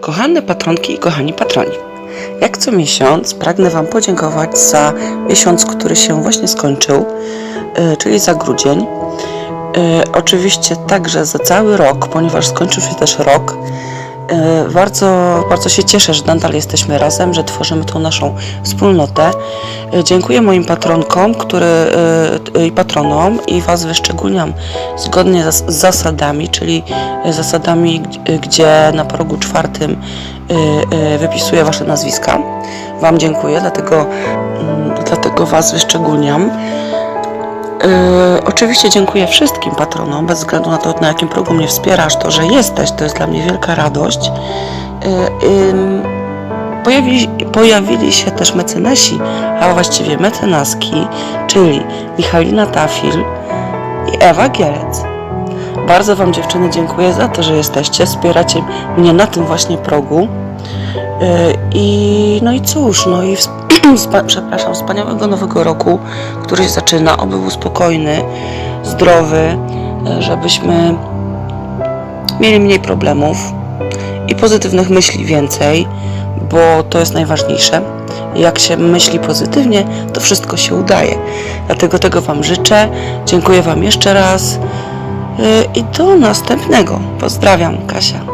Kochane patronki i kochani patroni, jak co miesiąc pragnę Wam podziękować za miesiąc, który się właśnie skończył, e, czyli za grudzień. E, Oczywiście także za cały rok, ponieważ skończył się też rok. E, Bardzo, bardzo się cieszę, że nadal jesteśmy razem, że tworzymy tą naszą wspólnotę. E, Dziękuję moim patronkom który, e, i patronom i Was wyszczególniam zgodnie z zasadami, czyli zasadami, gdzie na progu czwartym wypisuję Wasze nazwiska. Wam dziękuję, dlatego, mm, dlatego Was wyszczególniam. Oczywiście dziękuję wszystkim patronom, bez względu na to, na jakim progu mnie wspierasz, to, że jesteś, to jest dla mnie wielka radość. Ym, Pojawili, pojawili się też mecenasi, a właściwie mecenaski, czyli Michalina Tafil i Ewa Gielec. Bardzo Wam dziewczyny dziękuję za to, że jesteście, wspieracie mnie na tym właśnie progu. Yy, I no i cóż, no i przepraszam, wspaniałego nowego roku, który się zaczyna, oby był spokojny, zdrowy, yy, żebyśmy mieli mniej problemów i pozytywnych myśli więcej, bo to jest najważniejsze. Jak się myśli pozytywnie, to wszystko się udaje. Dlatego tego Wam życzę. Dziękuję Wam jeszcze raz yy, i do następnego. Pozdrawiam, Kasia.